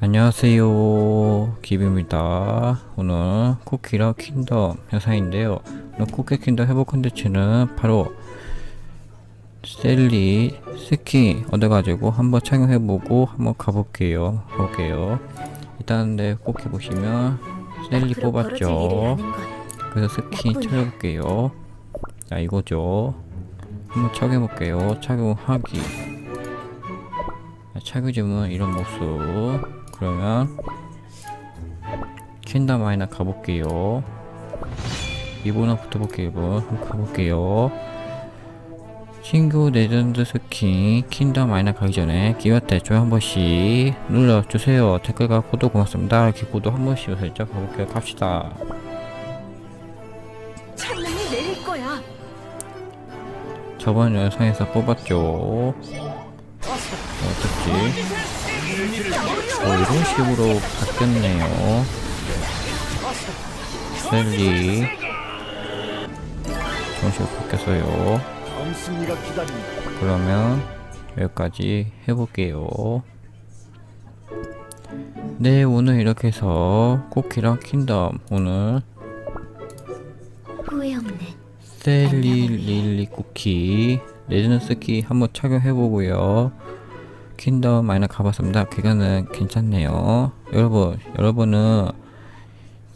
안녕하세요. 기비입니다. 오늘 쿠키랑 킹덤 영상인데요. 오늘 쿠키 킹덤 회복 컨텐츠는 바로 셀리 스킨 얻어가지고 한번 착용해보고 한번 가볼게요. 가볼게요. 일단 네 쿠키 보시면 셀리 뽑았죠? 그래서 스킨. 찾아볼게요. 자 이거죠. 한번 착용해볼게요. 착용하기. 자, 착용점은 이런 모습 그러면 킨더 마이너 가볼게요. 이번에 붙어볼게요 이번 한번 가볼게요. 친구 레전드 스킨 킨더 마이너 가기 전에 기회때 좋아요 한 번씩 눌러주세요. 댓글과 구독 고맙습니다. 이렇게 구독 한 번씩 살짝 가볼게요. 갑시다. 내릴 거야. 저번 영상에서 뽑았죠. 어떻지? 어, 이런 식으로 바뀌었네요. 셀리. 이런 식으로 바뀌었어요. 그러면 여기까지 해볼게요. 네, 오늘 이렇게 해서 쿠키랑 킹덤 오늘 후회 없는 셀리 릴리 쿠키 레전드 스키 한번 착용해보고요 킨덤 마이너 가봤습니다. 그거는 괜찮네요. 여러분 여러분은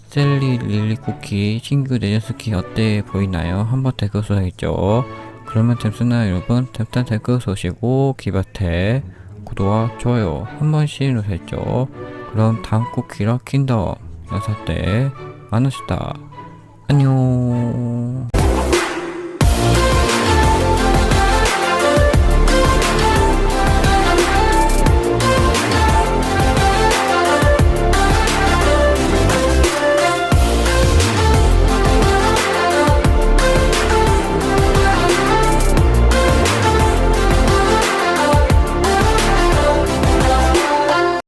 셀리 릴리 쿠키 친구 레전드 스키 어때 보이나요? 한번 댓글 쏘야겠죠? 그러면 템스나 여러분 템탄 댓글 쏘시고 기바테 구독과 좋아요 한 번씩 누르셨죠 그럼 다음 쿠키랑 킨덤 영상 때 만납시다. 안녕